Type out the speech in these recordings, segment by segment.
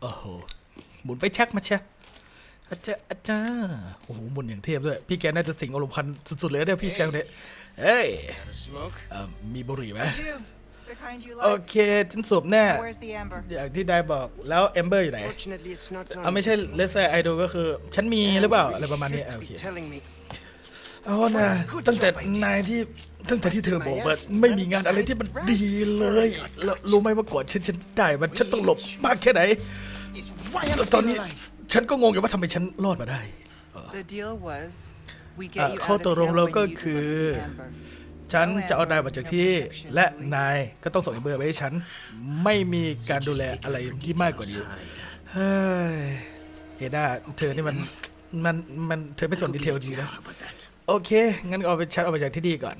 โอ้โหหมุนไปแช็กมาเชียอาจารย์อาจารย์โอ้โหหมุนอย่างเทพด้วย พี่แกน่าจะสิงอารมณ์คันสุดๆเลยเนี่ยพี่แชมป์เนี่ยเอ้ย Smoke? เอ่อมีบุหรี่ไหม You, the kind you โอ like. เคฉันสูบแน่ Where's the amber? อย่างที่ได้บอกแล้วเอมเบอร์อยู่ไหน Fortunately, it's not เอา on. ไม่ใช่เลสเซอร์ไอดอลก็คือ ฉันมีหรือเปล่า อะไรประมาณนี้อะโอ Be เค telling me. เอานะตั้งแต่นายที่ตั้งแต่ที่เธอบอกว่าไม่มีงานอะไรที่มันดีเลยแล้วรู้ไหมว่าก่อนฉันฉันได้มันฉันต้องหลบมากแค่ไหน ตอน still นี้ alive. ฉันก็งงอยู่ว่าทำไมฉันรอดมาได้ The deal was, we Uh, get you ข้อ out ตก of ลง here เรา when ก็ you คือ deliver the amber. ฉันจะเอานายมาจากที่ และนายก็ต้องส่งเบอร์ไปให้ฉัน ไม่มีการดูแลอะไรที่มากกว่านี้เฮ้ยเอด้าเธอนี่มันมันมันเธอไม่สนดีเทลจริงนะ How about that? โอเค งั้นเอาไปชัดเอาไปจากที่นี่ก่อน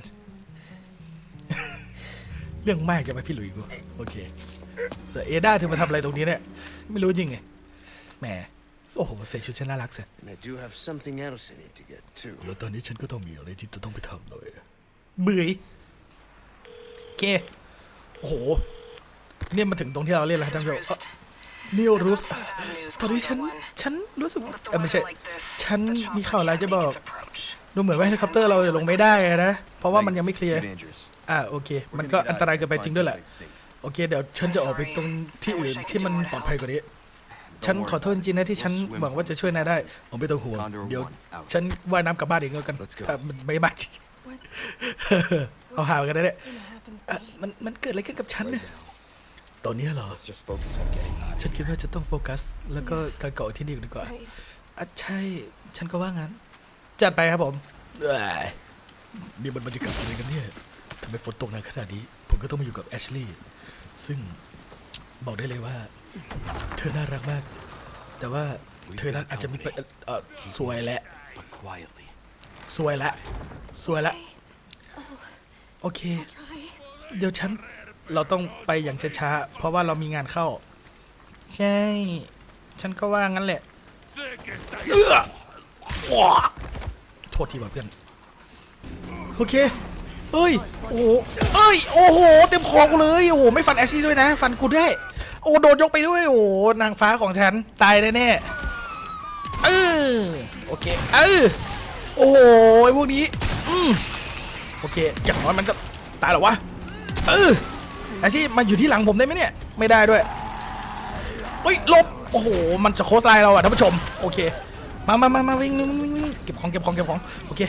เรื่องมากจะมาพี่หลุยกู โอเคแต่เอด้าเธอมาทำอะไรตรงนี้เนี่ย ไม่รู้จริงไง แหมโอ้โหใส่ชุดฉันน่ารักเสีย And I do have something else I need to get to. แล้วตอนนี้ฉันก็ต้องมีอะไรที่จะต้องไปทำเลยเบื่อยโอเคโอ้โห เนี่ยมาถึงตรงที่เราเล่นแล้วท่านผู้ชมเอ้อนิวรูฟตอนนี้ฉัน ฉันรู้สึกเออไม่ใช่ ฉันมีข่าวร้ายจะบอก ดูเหมือนว่าเฮลิคอปเตอร์เราจะลงไม่ได้อะนะ เพราะว่ามันยังไม่เคลียร์ dangerous. อ่าโอเค มันก็อันตรายเกินไปจริงด้วยแหละ โอเค เดี๋ยวฉันจะออกไปตรงที่อื่นที่มันปลอดภัยกว่านี้ ฉันขอโทษจริงๆนะที่ฉันหวังว่าจะช่วยนายได้ ผมไม่ต้องห่วง Condor เดี๋ยว one, out. ฉันว่ายน้ำกลับบ้านเองแล้วกัน Let's go. ถ้ามันไม่บ้าจริงเอาหาวกันนะเนี่ยอะมันมันเกิดอะไรขึ้นกับฉันเนี่ยตอนนี้เหรอ Let's just focus on getting out. ฉันคิดว่าจะต้องโฟกัส แล้วก็การเกาะที่นี่ดีกว่าอะใช่ ฉันก็ว่างั้น จัดไปครับผมเอ้ยนี่มันบรรยากาศอะไรกันเนี่ยทำไมฝนตกหนักขนาดนี้ ผมก็ต้องมาอยู่กับแอชลีย์ ซึ่งบอกได้เลยว่า เธอน่ารักมาก แต่ว่าเธอนั้นอาจจะมีปัญเอ่อสวยแหละ But quietly. สวยละสวยละ โอเค เดี๋ยวฉัน เราต้องไปอย่างช้าๆเพราะว่าเรามีงานเข้า ใช่ ฉันก็ว่างั้นแหละเอื้อว้าโทษทีว่ะเพื่อน โอเค เฮ้ย โอ้โหเอ้ย โอ้โห เต็มคอกูเลย โอ้โห ไม่ฟันแอชลี่ด้วยนะ ฟันกูด้วยโอ้โดนยกไปด้วยโอ้นางฟ้าของฉันตายแน่ๆเออโอเคเออโอ้โหพวกนี้อืมโอเคอย่างน้อยมันก็ตายหรอวะเออไอ้ที่มาอยู่ที่หลังผมได้ไหมเนี่ยไม่ได้ด้วยเฮ้ยลบโอ้โหมันจะโคสไลน์เราอะท่านผู้ชมโอเคมามามามาวิ่งวิ่งวิ่งวิ่งเก็บของเก็บของเก็บของโอเค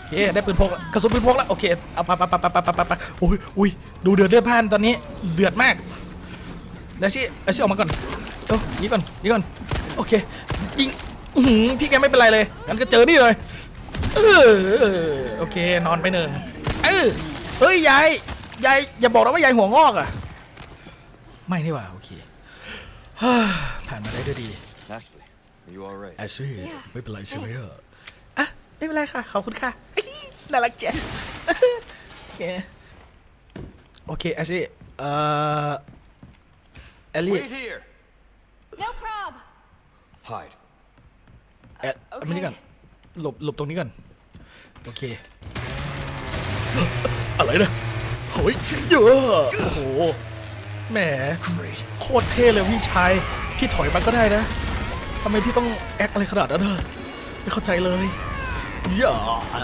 โอเคได้ปืนพกกระสุนปืนพกแล้วโอเคเอาไปไปไปไปไปไปไปโอ้ยอุ้ยดูเดือดเลือดพ่านตอนนี้เดือดมาก เดี๋ยวชิเดี๋ยวชิออกมาก่อนเอ้าหนีก่อนหนีก่อนโอเคยิงอื้อหือพี่แกไม่เป็นไรเลยงั้นก็เจอนี่เลยเออโอเคนอนไปหนึ่งเออเฮ้ยยายยายอย่าบอกนะว่ายายหัวงอกอะไม่นี่หว่าโอเคฮ่าผ่านมาได้ด้วยดี Ashley, are you alright? แอชลี่ไม่เป็นไรใช่ไหมอะอะไม่เป็นไรค่ะขอบคุณค่ะอิ๊ยน่ารักจังโอเคโอเคแอชลี่เอ่อ แอลลี่ Wait here! No prob. Hide. แอดเอามานี่ก่อนหลบหลบตรงนี้ก่อน โอเค อะไรนะโอ้ยเยอะโอ้โห แหม โคตรเท่เลยพี่ชาย พี่ถอยมาก็ได้นะทำไมพี่ต้องแอคอะไรขนาดนั้นอะไม่เข้าใจเลยอย่าเ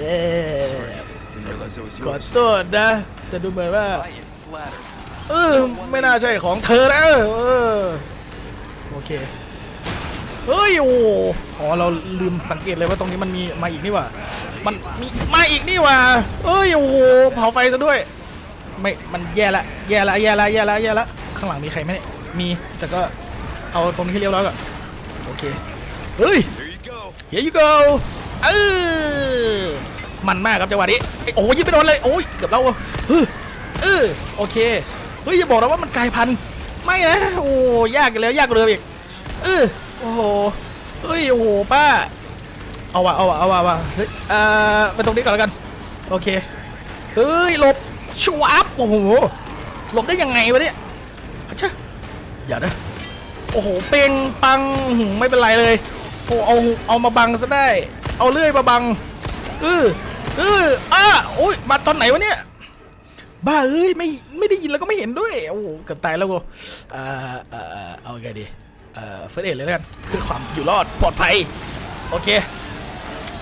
อ้ย Didn't realize that was ขอ yours. โทษนะ แต่ดูเหมือนว่า I am flattered. เออไม่น่าใช่ของเธอนะเออโอเคเฮ้ยโอ้โหอ๋อเราลืมสังเกตเลยว่าตรงนี้มันมีมาอีกนี่ว่ามันมีมาอีกนี่ว่าเอ้ยโอ้โหเผาไฟซะด้วย ไม่มันแย่ละแย่ละแย่ละแย่ละแย่ละข้างหลังมีใครไหมเนี่ยมีแต่ก็เอาตรงนี้ให้เรียบร้อยก่อนโอเคเฮ้ย Here you go. เออมันมากครับจังหวะนี้โอ้ยยิงไปโดนเลยโอ้ยเกือบแล้วอะเออเออโอเค เฮ้ยอย่าบอกนะว่ามันกลายพันธุ์ไม่นะโอ้ยากแล้วยากเลยอีกเออโอ้โหเฮ้ยโอ้โหป้าเอาวะเอาวะเอาวะเอาวะเฮ้ยเอ่อไปตรงนี้ก่อนแล้วกันโอเคเฮ้ยหลบชวับโอ้โหหลบได้ยังไงวะเนี่ยอะชะอย่านะโอ้โหเป่งปังหืมไม่เป็นไรเลยโอ้เอาเอามาบังซะได้ เอาเลื่อยมาบังเออเอออ้าโอ้ยมาตอนไหนวะเนี่ย บ้าเอ้ยไม่ไม่ได้ยินแล้วก็ไม่เห็นด้วยโอ้โหเกือบตายแล้วกูเอ่อเอ่อเอาไงดีเอ่อเฟิร์สเอเลยแล้วกันคือความอยู่รอดปลอดภัยโอเค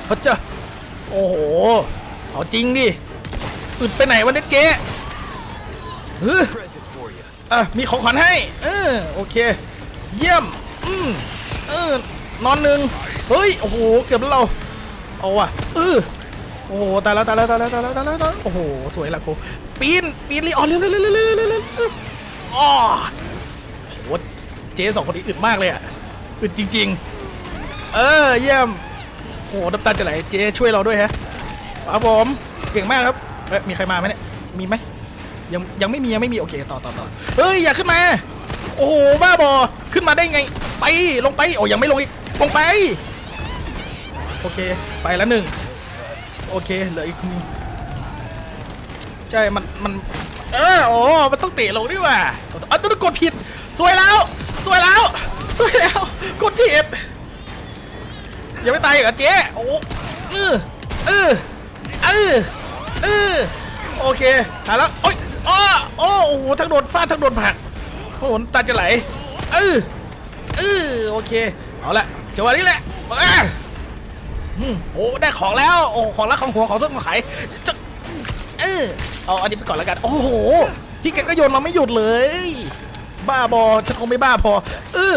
เขาจะโอ้โหเอาจริงดิอึดไปไหนวันนี้เจ๊เฮ้ย Present for you. อะมีของขวัญให้เออโอเค เยี่ยมอืมเออนอนหนึ่งเฮ้ยโอ้โหเกือบแล้วเราเอาว่ะเออโอ้โหตายแล้วตายแล้วตายแล้วตายแล้วตายแล้วตายแล้วโอ้โหสวยละกู ปีนปีนลีออนเร็วเร็วเร็วเร็วเร็วเร็วเร็วเร็วอ๋อโหเจ๊สองคนนี้อึดมากเลยอะอึดจริง ๆ เออเยี่ยมโอ้โหน้ำตาจะไหลเจ๊ช่วยเราด้วยฮะครับผมเก่งมากครับเอ๊ะมีใครมาไหมเนี่ยมีไหมยังยังไม่มียังไม่มีโอเคต่อต่อต่อเฮ้ยอย่าขึ้นมา โอ้โหบ้าบอขึ้นมาได้ไง ไปลงไปโอ้ยังไม่ลงอีกลงไป โอเคไปแล้วหนึ่งโอเคเหลืออีกคนนึง ใช่ มัน มัน เออ โอ้ มันต้องเตะลงดีกว่าอะต้องกดผิด สวยแล้ว สวยแล้ว สวยแล้ว กดผิด ยังไม่ตายอีกเหรอเจ๊ โอ้เออเออเออเออโอเคตาแล้วโอ้ยอ้อโอ้โอ้โห ทั้งโดนฟาดทั้งโดนผักโอ้โหตาจะไหล เออเออโอเค เอาละจังหวะนี้แหละอะอืมโอ้ ได้ของแล้ว โอ้ ของรักของหัวของต้นของขายจ เออเอาอันนี้ไปก่อนแล้วกัน โอ้โห พี่แกก็โยนมาไม่หยุดเลย บ้าบอฉันคงไม่บ้าพอ เออ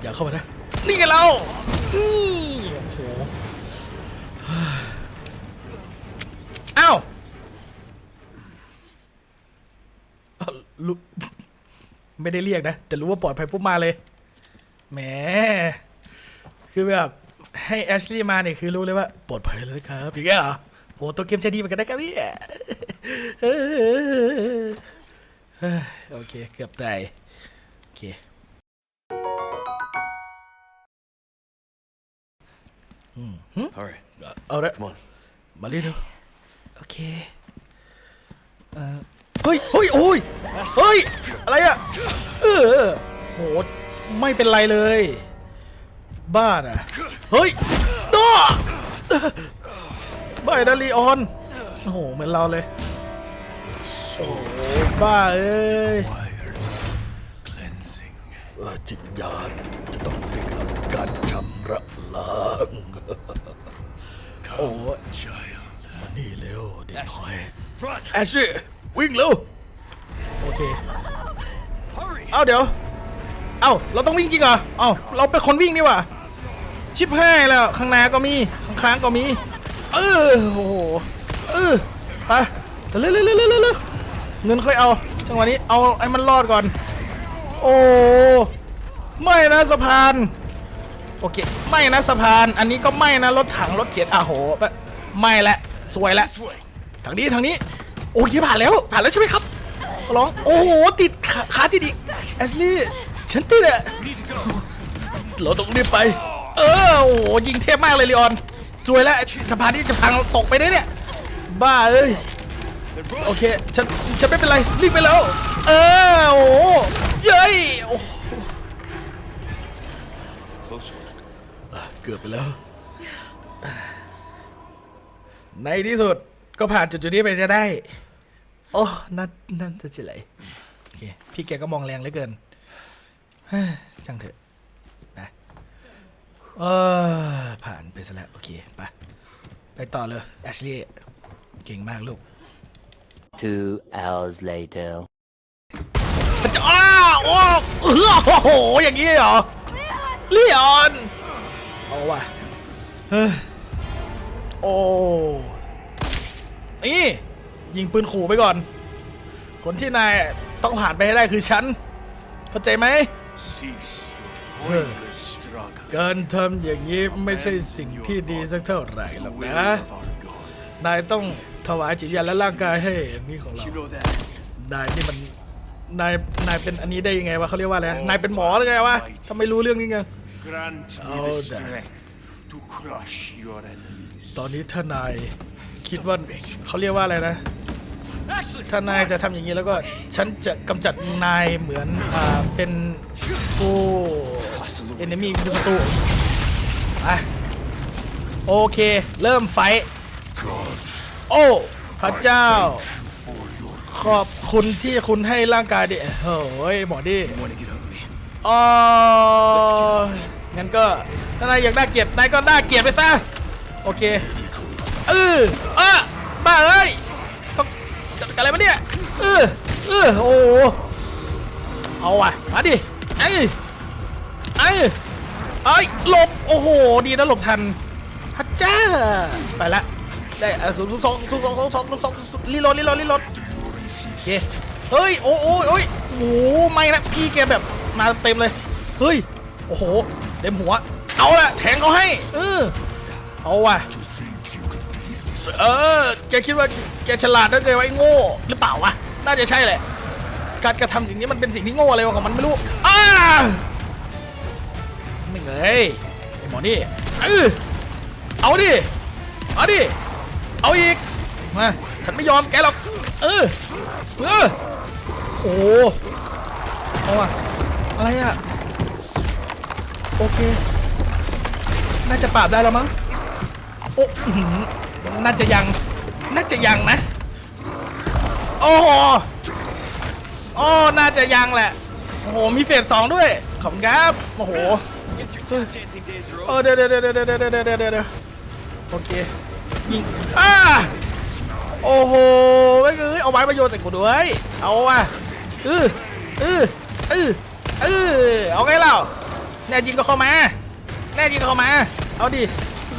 อย่าเข้ามานะ นี่ไงเรา นี่โอ้โหอ้าวเอ้ารู้ไม่ได้เรียกนะ แต่รู้ว่าปลอดภัยปุ๊บมาเลย แหม คือแบบให้แอชลีย์มาเนี่ยคือรู้เลยว่าปลอดภัยแล้วครับ อย่างเงี้ยเหรอโหตัวเกมใจดีเหมือนกันนะครับพี่ โอเค เกือบตายโอเค All right. เอาละ Come on. มาเรียดูโอเคเอ่อเฮ้ยเฮ้ยโอ้ยเฮ้ย อะไรอะเออโหไม่เป็นไรเลย บ้าน่ะ เฮ้ยด้อบ้านะลีออน โอ้โห เหมือนเราเลยโอ้โห บ้าเอ้ย Cleansing. เออจิตวิญญาณจะต้องได้รับการชำระล้าง โอ้ Child. มานี่เร็วเด็กน้อยแอชลี่วิ่งเร็ว โอเค เอาเดี๋ยว เอาเราต้องวิ่งจริงเหรอ เอาเราเป็นคนวิ่งนี่หว่าชิบห้ายแล้ว ข้างหน้าก็มี ข้างข้างก็มี เออโอ้โห เออไปเร็วเร็วเร็วเร็ว เงินค่อยเอาจังหวะนี้เอาไอ้มันรอดก่อน โอ้ไม่นะสะพานโอเคไม่นะสะพาน อันนี้ก็ไม่นะรถถังรถเขียนอะโหไม่ละสวยละทางนี้ทางนี้ โอเคผ่านแล้วผ่านแล้วใช่ไหมครับร้องโอ้โหติดขาขาติดอีกแอสลี่ฉันติดอะเราต้องรีบไป เออโอ้โหยิงเทพมากเลยลีออนสวยแล้วสะพานที่จะพังตกไปได้เนี่ย บ้าเอ้ย โอเค ฉัน ฉันไม่เป็นไร รีบไปแล้ว เออโอ้โหเย้ยโอ้ Close one. เกือบไปแล้ว ในที่สุดก็ผ่านจุดจุดนี้ไปจะได้ โอ้นั่นนั่นจะจะไหลโอเค พี่แกก็มองแรงเหลือเกินเฮ้ยช่างเถอะไปเออผ่านไปซะแล้ว โอเค ไป ไปต่อเลยแอชลีย์เก่งมากลูก Two hours later. มันจะอ้าวโอ้เออโอ้โห อย่างนี้เหรอลีออนเอาว่ะเฮ้ยโอ้นี่ยิงปืนขู่ไปก่อน คนที่นายต้องผ่านไปให้ได้คือฉัน เข้าใจไหม Cease Huh. your pointless struggle. การทำอย่างนี้ไม่ใช่สิ่งที่ดีสักเท่าไหร่หรอก Will นะ of our God. นายต้อง ถวายจิตวิญญาณและร่างกายให้อันนี้ของเรา You know that. นายนี่มันนายนายเป็นอันนี้ได้ยังไงวะเขาเรียกว่าอะไรนะนายเป็นหมอหรือไงวะทำไมรู้เรื่องนี้ไง Grant me Oh, the damn. strength to crush your enemies. ตอนนี้ถ้านายคิดว่าเขาเรียกว่าอะไรนะถ้านายจะทำอย่างนี้แล้วก็ฉันจะกำจัดนายเหมือนอ่าเป็นผู้เอนมี่คือศัตรูอะโอเค เริ่มไฟท์ โอ้พระเจ้า ขอบคุณที่คุณให้ร่างกายดิโอ้ยหมอดิอ๋องั้นก็ถ้านายอยากได้เกียรตินายก็ได้เกียรติไปซะโอเคเออเออบ้าเอ้ยต้องกันอะไรมาเนี่ยเออเออโอ้เอาว่ะมาดิไอ้ไอ้ไอ้หลบโอ้โหดีนะหลบทันฮัจจ้าไปละ ได้ศูนย์สองศูนย์สองศูนย์สองศูนย์สองรีโหลดรีโหลดรีโหลดโอเคเฮ้ยโอ้โอ้โอ้ยโอ้ไม่นะพี่แกแบบมาเต็มเลยเฮ้ยโอ้โหเต็มหัว เอาละแทงเขาให้เออเอาว่ะเออแกคิดว่าแกฉลาดได้ไงวะไอ้โง่หรือเปล่าวะน่าจะใช่แหละการกระทำสิ่งนี้มันเป็นสิ่งที่โง่อะไรวะของมันไม่รู้อ้าไม่เงยไอ้หมอนี่เออเอาดิเอาดิ เอาอีก มา ฉันไม่ยอมแกหรอก เออ เออ โอ้เอาอะอะไรอะโอเค น่าจะปราบได้แล้วมั้ง โอ้หน่าจะยัง น่าจะยังนะ โอ้โหโอ้ น่าจะยังแหละ โอ้โห มีเฟสสองด้วย ขอบคุณครับ โอ้โห เออเดี๋ยวเดี๋ยวเดี๋ยวเดี๋ยวเดี๋ยวเดี๋ยวโอเค ยิงอ้าโอ้โหไม่เอ้ยเอาไม้มาโยนใส่กูด้วย เอาว่ะเออเออเออเออเอาไงเล่าแน่จริงก็เข้ามา แน่จริงก็เข้ามา เอาดิ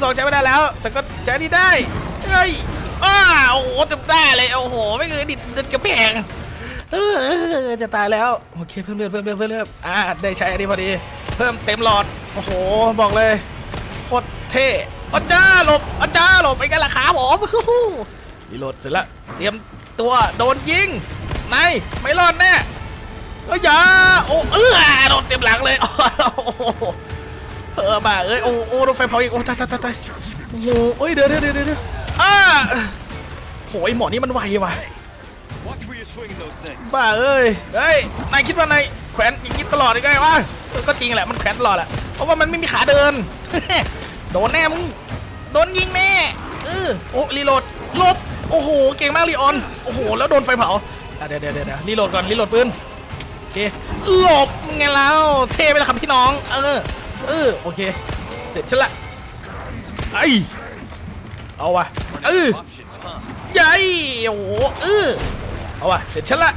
สองใช้ไม่ได้แล้ว แต่ก็ใช้นี่ได้เฮ้ยอ้าโอ้โหเต็มได้เลย โอ้โห ไม่เคยดิดดิดกระแพงเออจะตายแล้ว โอเค เพิ่มเลือดเพิ่มเลือดเพิ่มเลือดอ่า ได้ใช้อันนี้พอดี เพิ่มเต็มหลอด โอ้โห บอกเลย โคตรเท่ อาจ้าร์หลบอาจ้าร์หลบไปกันละขาผมฮู้ฮู้รีโหลดเสร็จละเตรียมตัวโดนยิงนายไม่รอดแน่เอ้ยอย่าโอ้เออโดนเต็มหลังเลยโอ้โหเออบ้าเอ้ยโอ้โอ้โดนไฟเผาอีกโอ้ตายตายตายตายโอ้โหเอ้ยเดี๋ยวเดี๋ยวเดี๋ยวเดี๋ยวอ้าโหไอหมอนี่มันไวว่ะ Watch where you're swinging those things. บ้าเอ้ยเฮ้ยนายคิดว่านายแขวนอย่างนี้ตลอดได้ไงวะเออก็จริงแหละมันแขวนตลอดแหละเพราะว่ามันไม่มีขาเดิน โดนแน่มึง โดนยิงแน่เออโอ้รีโหลดหลบโอ้โห เก่งมากรีออน โอ้โห แล้วโดนไฟเผาอะเดี๋ยวเดี๋ยวเดี๋ยวรีโหลดก่อนรีโหลดปืนโอเคหลบไงแล้ว เทไปแล้วครับพี่น้อง เออ เออ โอเค เสร็จฉันละไอเอาวะเออใหญ่โอ้โหเออเอาวะเสร็จฉันละ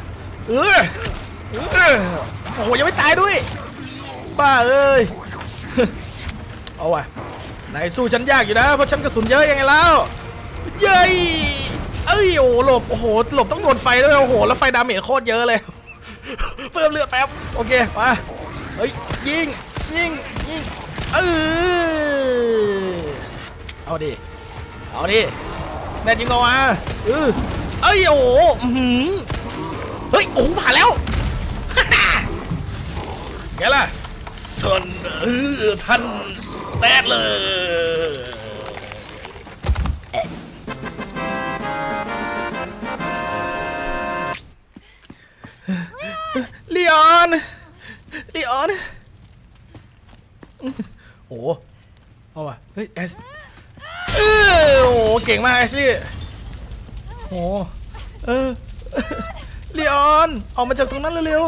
เออเออโอ้โหยังไม่ตายด้วย บ้าเอ้ย เอาวะ นายสู้ฉันยากอยู่นะเพราะฉันกระสุนเยอะยังไงแล้ว เย้ยเอ้ยโอ้โหลบโอ้โหหลบต้องโดนไฟด้วยโอ้โหแล้วไฟดาเมจโคตรเยอะเลย เพิ่มเลือดแป๊บโอเคมาเฮ้ยยิงยิงยิงเออเอาดิเอาดิแน่จริงก็มาเออเอ้ยโอ้โหเฮ้ยโอ้ผ่านแล้วแกล่ะท่านเออท่าน แซดเลย ลีออน ลีออน โอ้โหเอาว่ะเฮ้ยแอสเออโอ้โหเก่งมากแอชลี่โอ้โหเออลีออน ออกมาจากตรงนั้นเร็ว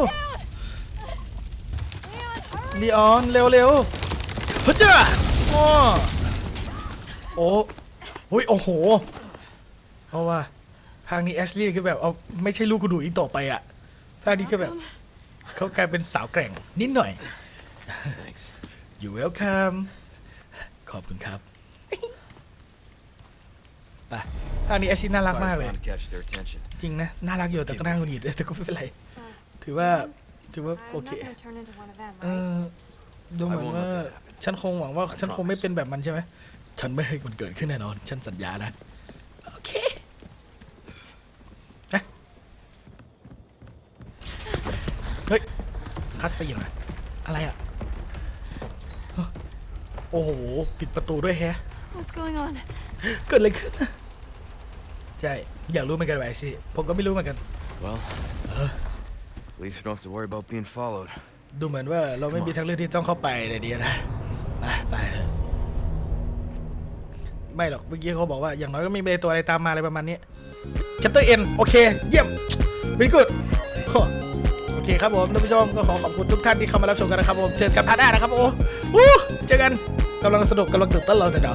ๆลีออน เร็วๆเฮ้ยจ้า โอ้โอ้โหยโอ้โหเอาว่าทางนี้แอชลี่คือแบบเอาไม่ใช่ลูกกูดูอีกต่อไปอะทางนี้คือแบบเขากลายเป็นสาวแกร่งนิดหน่อย Thanks. you welcome ขอบคุณครับไปทางนี้แอชลี่น่ารักมากเลย Fire's bound to catch their attention. จริงนะ น่ารักอยู่แต่ก็น่าหงุดหงิดแต่ก็ไม่เป็นไร ถือว่าถือว่าโอ I'm เค not gonna turn into one of them, เอ right? อดูเหมือนว่า I won't let that happen. ฉันคงหวังว่าฉันคงไม่เป็นแบบมันใช่ไหม ฉันไม่ให้มันเกิดขึ้นแน่นอน ฉันสัญญานะ โอเคนะเฮ้ยคัสซีนอะอะไรอะฮะโอ้โห ปิดประตูด้วยแฮะ What's going on? เกิดอะไรขึ้นอะใช่ อยากรู้เหมือนกันไว้สิผมก็ไม่รู้เหมือนกัน Well, at least we don't have to worry about being followed. ดูเหมือนว่าเราไม่มีทางเลือกที่ต้องเข้าไปในเดียวนะ ไปไปเถอะไม่หรอกเมื่อกี้เขาบอกว่าอย่างน้อยก็มีเบตัวอะไรตามมาอะไรประมาณนี้ชัปเตอร์เอ็นโอเค เยี่ยมวิกุดโอเคครับผมท่านผู้ชมก็ขอขอบคุณทุกท่านที่เข้ามารับชมกันนะครับผมเจอกันพาร์ทหน้านะครับโอ้เจอกันกำลังสนุกกำลังตื่นเต้นเราแต่เดา